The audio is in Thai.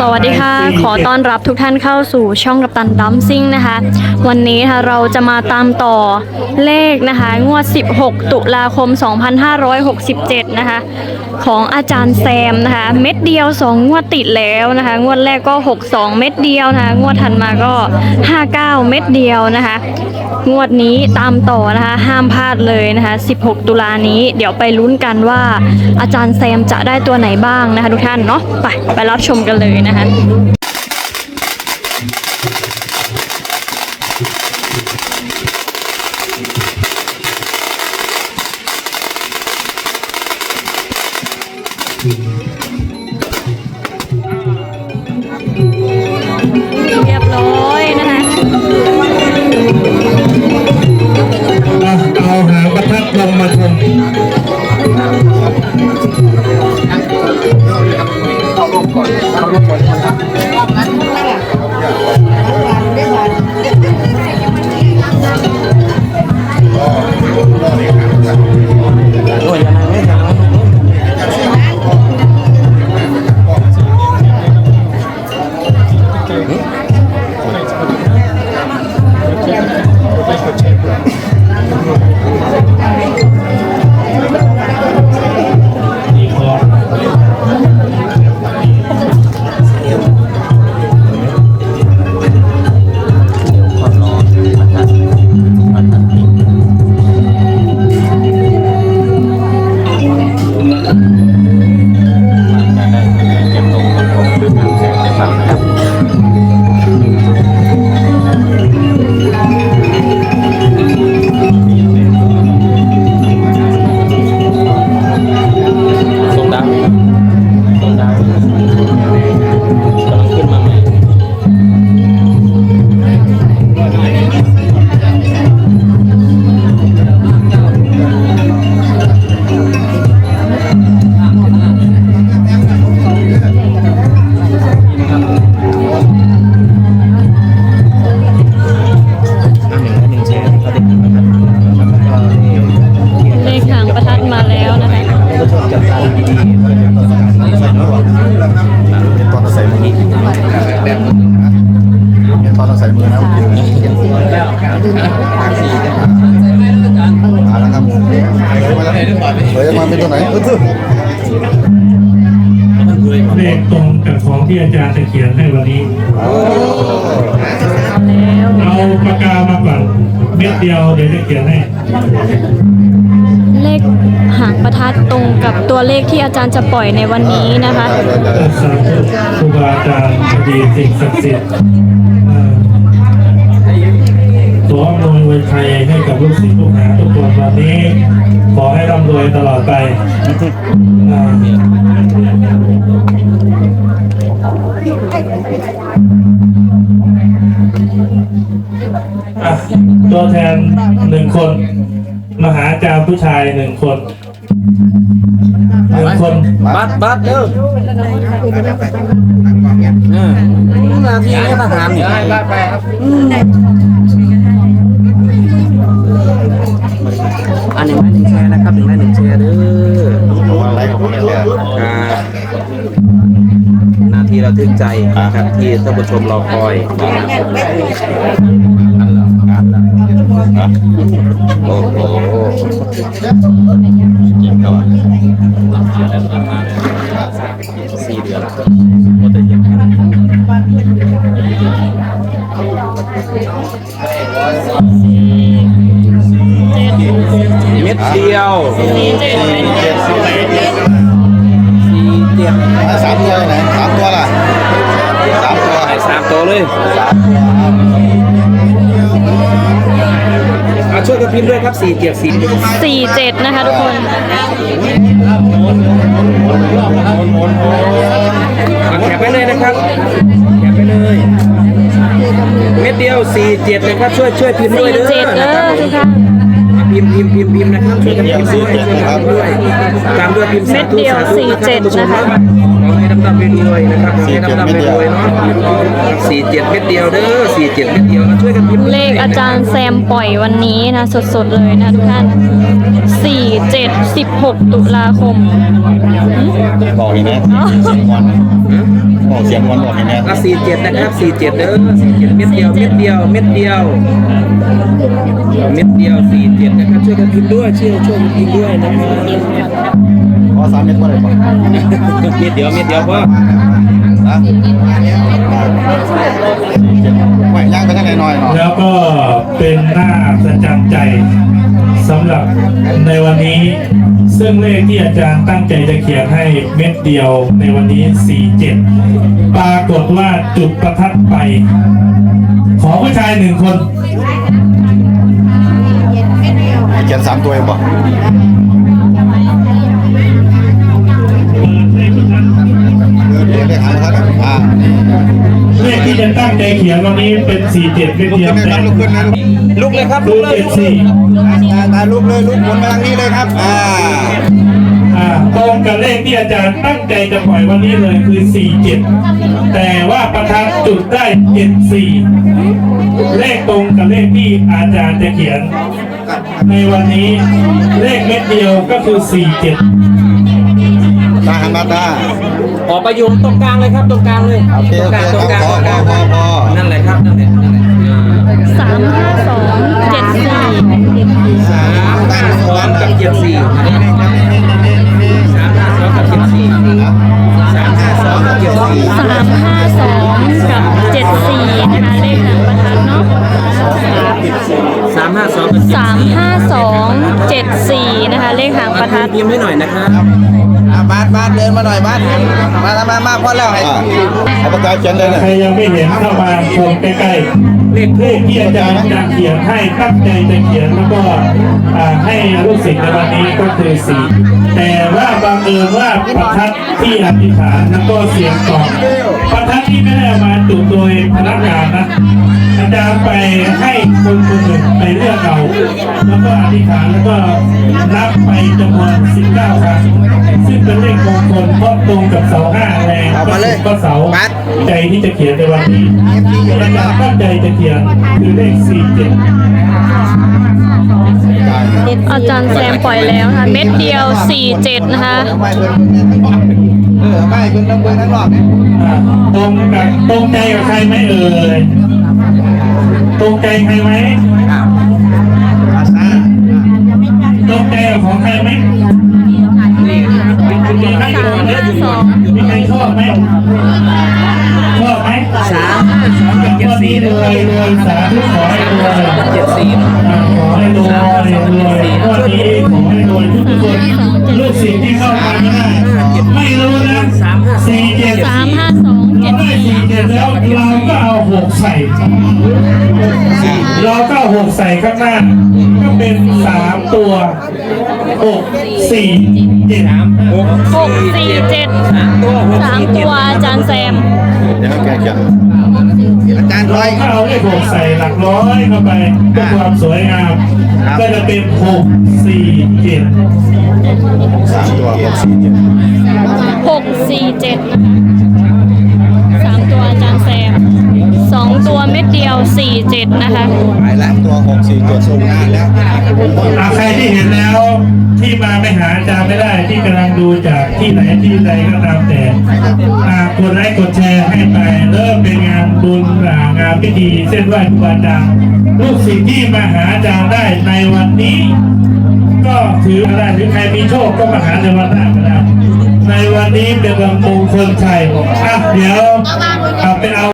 สวัสดีค่ะ ขอต้อนรับทุกท่านเข้าสู่ช่องกัปตันดัมซิ่งนะคะ วันนี้ค่ะเราจะมาตามต่อเลขนะคะ งวด 16 ตุลาคม 2567 นะคะ ของอาจารย์แซมนะคะ เม็ดเดียว 2 งวดติดแล้วนะคะ งวดแรกก็ 62 เม็ดเดียวนะคะ งวดถัดมาก็ 59 เม็ดเดียวนะคะ งวดนี้ตามต่อนะคะ ห้ามพลาดเลยนะคะ 16 ตุลานี้เดี๋ยวไปลุ้นกันว่าอาจารย์แซมจะได้ตัวไหนบ้างนะคะ ทุกท่านเนาะไปไปรับชมกันเลยนะคะ ตอนเราใส่มือตอนเราใส่มือนะมาแล้วครับเฮ้ยมาเป็นตัวไหนเออเลขตรงกับของที่อาจารย์จะเขียนให้วันนี้เอาปากกามาก่อนเม็ดเดียวเดี๋ยวจะเขียนให้ ขหางประทัดตรงกับตัวเลขที่อาจารย์จะปล่อยในวันนี้นะคะสาธุครูบาอาจารย์อดีตสิ่งศักดิ์สิทธิ์เอ่อตัวอำนวยไวยชัยให้กับลูกศิษย์ลูกหาทุกคนวันนี้ ขอให้ร่ำรวยตลอดไปตัวแทนหนึ่งคน มหาอาจารย์ผู้ชายหนึ่งคนหนึ่งคนบัตรบัตรเด้อเออหนาทีนี้ทหารนี่ได้ไปครับอันหนึ่งได้หนึ่งแชร์นะครับหนึ่งได้หนึ่งแชร์เด้อว่าอะไรของผมเนี่ยครับนาทีระทึกใจนะครับที่ท่านผู้ชมรอคอยนะครับ โอ้โหสี่เดือนหมดแต่ยังเม็ดเดียวสี่เจ็ดสามตัวไหนสามตัวล่ะสามตัวไอ้สามตัวเลยมาช่วยกันพิมพ์ด้วยครับสี่เจ็ดสี่47นะคะทุกคนมาแคปไปเลยนะครับแคปไปเลย เม็ดเดียวสี่เจ็ดนะครับช่วยช่วยพิมพ์ด้วยเด้อ47เด้นะอครับผมทุกท่าน พิมพ์พิมพ์พิมพ์พิมพ์นะครับช่วยกันพิมพ์ด้วยช่วยกันพิมพ์ด้วยตามด้วยพิมพ์สาธุสาธุนะครับท่านผู้ชมครับขอให้ดำดำๆรวยๆนะครับขอให้ดำดำๆรวยๆเนาะสี่เจ็ดเม็ดเดียวเด้อสี่เจ็ดเม็ดเดียวนะช่วยกันพิมพ์ด้วยเลขอาจารย์แซมปล่อยวันนี้นะสดๆเลยนะทุกท่าน4 7 16ตุลาคมบอกอีกนะอ๋อหืม บอกเสียงวันบอกให้แน่อะสี่เจ็ดนะครับสี่เจ็ดเด้อสี่เจ็ดเม็ดเดียวเม็ดเดียวเม็ดเดียวเม็ดเดียวสี่เจ็ดนะครับช่วยกันพิมพ์ด้วยช่วยช่วยกันพิมพ์ด้วยนะครับขอสามเม็ดก็ได้ป่ะเม็ดเดียวเม็ดเดียวพ่อนะ ไหวย่างไปทางไหนหน่อยเนาะแล้วก็เป็นหน้าประจำใจสำหรับในวันนี้ ซึ่งเลขที่อาจารย์ตั้งใจจะเขียนให้เม็ดเดียวในวันนี้ 47 ปรากฏว่าจุดประทัดไป ขอผู้ชายหนึ่งคนให้เขียนสามตัวเองป่ะเลขประทัดเออเดี๋ยวได้หางครับอ่า เลขที่จะตั้งใจเขียนวันนี้เป็น47เม็ดลุกเดียวนเลยครับลุกขึ้นลุกเลยครับลุกเลย74ตาตาลุกเลยลุกหมุนมาทางนี้เลยครับอ่าอ่าตรงกับเลขที่อาจารย์ตั้งใจจะปล่อยวันนี้เลยคือ 47 แต่ว่าประทัดจุดได้ 74 เลขตรงกับเลขที่อาจารย์จะเขียน ในวันนี้เลขเม็ดเดียวก็คือ 47 ตาหันมาตาออกประโยคตรงกลางเลยครับ ตรงกลางเลยโอเคตรงกลางโอตรงเคกลางพตอรงกลางพอพอนั่นแหละครับนั่นแหละนั่นแหละอ่าสามห้าสองเจ็ดสี่สามห้าสองกับเจ็ดสี่สามห้าสองกับเจ็ดสี่สามห้าสองกับเจ็ดสี่สามห้าสองกับเจ็ดสี่นะคะเลขหางประทัดเนาะสามห้าสองกับเจ็ดสามสี่ห้าสองเจ็ดสี่นะคะเลขหางประทัด พิมพ์ให้หน่อยนะครับบาส บาสเดินมาหน่อยบาสมามามาพอแล้วให้เอาปากกาเขียนเลยนะใครยังไม่เห็นเข้ามาชมใกล้ๆเลขเลขที่อาจารย์จะเขียนให้ตั้งใจจะเขียนแล้วก็อ่าให้ลูกศิษย์ในวันนี้ก็คือสี่แต่ว่าบังเอิญว่าประทัดที่อธิษฐานแล้วก็เสียงตอบประทัดที่ไม่ได้เอามาจุดโดยพนักงานนะอาจารย์ไปให้คนคนหนึ่งไปเลือกเอาแล้วก็อธิษฐานแล้วก็นับไปจำนวน19ครั้งซึ่งเป็นเลขมงคลเพราะตรงกับเสาห้าแรงเอามาเลยก็เสาบัสใจที่จะเขียนในวันนี้อาจารย์ตั้งใจจะเขียนคือเลขสี่เจ็ดอาจารย์แซมปล่อยแล้วนะคะเม็ดเดียวสี่เจ็ดนะคะไม่เพิ่นเออไม่เพิ่นต้องเบิ่งทั้งรอบนี่ตรงกับตรงใจกับใครไหมเอ่ยตรงใจใครไหม องกับเจ็ดวันสี่นี้รวยรวยสาธุขอให้รวยเจ็ดสี่ขอให้รวยรวยวันนี้ขอให้รวยทุกคนลูกศิษย์ที่เข้ามาไม่ไม่รู้นะสี่เจ็ดสามห้าสองเจ็ดได้สี่เจ็ดแล้วเราก็เอาหกใส่เราก็หกใส่ข้างหน้าก็เป็นสามตัวหกสี่เจ็ดหกสี่เจ็ดสามตัวอาจารย์แซมเดี๋ยวแกเขียน อาจารย์ร้เราอยก็เอาเลขหกใส่หลักร้อยเข้าไปเพื่อความสวยงาม ก็จะเป็นหกสี่เจ็ดสามตัวหกสี่เจ็ดหกสี่เจ็ด สี่เจ็ดนะคะไปแล้วตัวหกสี่เจ็ดส่งงานแล้วอะใครที่เห็นแล้ว ที่มาไม่หาอาจารย์ไม่ได้ที่กำลังดูจากที่ไหนที่ใดก็ตามแต่อ่ากดไลค์กดแชร์ให้ไปเริ่มเป็นงานบุญอ่างานพิธีเส้นไหว้ครูบาอาจารย์ลูกศิษย์ที่มาหาอาจารย์ได้ในวันนี้ ก็ถืออะไรหรือใครมีโชคก็มาหาในวันหน้าก็ได้ในวันนี้เป็นวันมงคลชัยอะเดี๋ยวเอาไปเอา